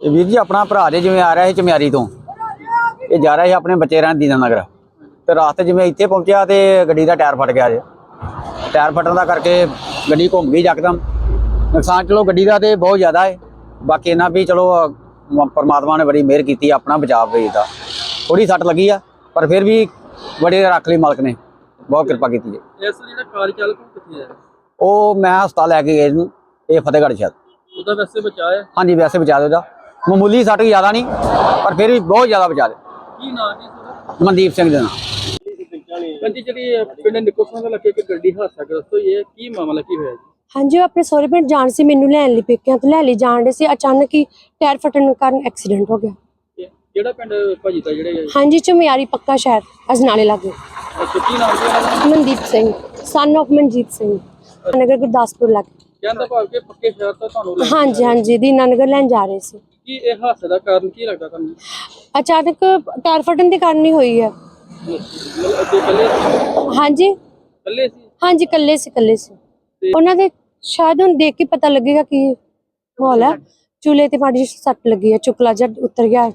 ਇਹ ਵੀਰ ਜੀ ਆਪਣਾ ਭਰਾ ਜੇ ਜਿਵੇਂ ਆ ਰਿਹਾ ਸੀ ਚਮਿਆਰੀ ਤੋਂ ਇਹ ਜਾ ਰਿਹਾ ਸੀ ਆਪਣੇ ਬੱਚੇ ਰਹਿਣ ਦੀਨਾ ਨਗਰ। ਤੇ ਰਾਸਤੇ ਜਿਵੇਂ ਇੱਥੇ ਪਹੁੰਚਿਆ ਤੇ ਗੱਡੀ ਦਾ ਟਾਇਰ ਫਟ ਗਿਆ ਜੇ। ਟਾਇਰ ਫਟਣ ਦਾ ਕਰਕੇ ਗੱਡੀ ਘੁੰਮ ਗਈ ਯਕਦਮ ਨੁਕਸਾਨ ਚਲੋ ਗੱਡੀ ਦਾ ਤੇ ਬਹੁਤ ਜ਼ਿਆਦਾ ਹੈ ਬਾਕੀ ਇਹਨਾਂ ਵੀ ਚਲੋ ਪਰਮਾਤਮਾ ਨੇ ਬੜੀ ਮਿਹਰ ਕੀਤੀ ਆਪਣਾ ਬਚਾਅ ਦਾ ਥੋੜੀ ਸੱਟ ਲੱਗੀ ਆ ਪਰ ਫਿਰ ਵੀ ਬੜੇ ਰੱਖ ਲਈ ਮਾਲਕ ਨੇ। ਬਹੁਤ ਕਿਰਪਾ ਕੀਤੀ ਜੀ। ਇਸ ਜਿਹੜਾ ਕਾਰ ਚਾਲਕ ਉਹ ਕਿੱਥੇ ਹੈ ਉਹ ਮੈਂ ਹਸਪਤਾਲ ਲੈ ਕੇ ਗਏ ਨੂੰ ਇਹ ਫਤਿਹਗੜ੍ਹ ਸ਼ਾਇਦ ਉਹਦਾ ਵੈਸੇ ਬਚਾਇਆ ਹਾਂਜੀ ਵੈਸੇ ਬਚਾ ਦਿਓ ਦਾ ਮਾਮੂਲੀ ਸੱਟ ਜ਼ਿਆਦਾ ਨਹੀਂ ਪਰ ਫਿਰ ਵੀ ਬਹੁਤ ਜ਼ਿਆਦਾ ਬਚਾ ਦੇ ਕੀ ਨਾਂ ਜੀ ਤੁਹਾਡਾ? ਮਨਦੀਪ ਸਿੰਘ ਦੇ ਨਾਲ ਹਾਂਜੀ ਜਿਹੜੀ ਪਿੰਡ ਨਿਕੋਸਾਂ ਦਾ ਲੱਗੇ ਇੱਕ ਗੱਡੀ ਹਾਦਸਾ ਗ੍ਰਸਤ ਹੋਈ ਹੈ ਕੀ ਮਾਮਲਾ ਕੀ ਹੋਇਆ ਜੀ? ਹਾਂਜੀ ਉਹ ਆਪਣੇ ਸਹੁਰੇ ਪਿੰਡ ਜਾਣ ਸੀ ਮੈਨੂੰ ਲੈਣ ਲਈ ਪੇਕਿਆਂ ਤੋਂ ਲੈ ਲਈ ਜਾਣ ਦੇ ਸੀ। ਅਚਾਨਕ ਹੀ ਟਾਇਰ ਫਟਣ ਕਾਰਨ ਐਕਸੀਡੈਂਟ ਹੋ ਗਿਆ। ਇਹ ਕਿਹੜਾ ਪਿੰਡ ਭਾਜੀ ਦਾ ਜਿਹੜੇ ਹਾਂਜੀ ਚੁਮਿਆਰੀ ਪੱਕਾ ਸ਼ਹਿਰ ਅਜਨਾਲੇ ਲਾਗੇ। ਅੱਛਾ, ਕੀ ਨਾਮ ਸੀ ਉਹਨਾਂ ਦਾ? ਮਨਦੀਪ ਸਿੰਘ ਸਨ of ਮਨਜੀਤ ਸਿੰਘ। ਨਗਰ ਗੁਰਦਾਸਪੁਰ ਲਾਗੇ। ਕਹਿੰਦਾ ਭਾਵ ਕਿ ਪੱਕੇ ਸ਼ਹਿਰ ਤੋਂ ਤੁਹਾਨੂੰ ਲੈ ਹਾਂਜੀ ਹਾਂਜੀ ਦੀਨਾ ਨਗਰ ਲੈਣ ਜਾ ਰਹੇ ਸੀ। ਕੀ ਇਹ ਹਾਦਸੇ ਦਾ ਕਾਰਨ ਕੀ ਲੱਗਦਾ ਤੁਹਾਨੂੰ? ਅਚਾਨਕ ਟਾਇਰ ਫਟਣ ਦੇ ਕਾਰਨ ਹੀ ਹੋਈ ਹੈ। ਮਤਲਬ ਅੱਗੇ ਕੱਲੇ ਹਾਂਜੀ। ਕੱਲੇ ਸੀ? ਹਾਂਜੀ ਕੱਲੇ ਸੀ ਕੱਲੇ ਸੀ। ਉਹਨਾਂ ਦੇ ਸ਼ਾਇਦ ਹੁਣ ਦੇਖ ਕੇ ਪਤਾ ਲੱਗੇਗਾ ਕਿ ਮਾਹੌਲ ਹੈ ਚੂਲੇ ਤੇ ਮਾੜੀ ਜਿਹੀ ਸੱਟ ਲੱਗੀ ਹੈ ਚੁਕਲਾ ਜਿਹਾ ਉਤਰ ਗਿਆ ਹੈ।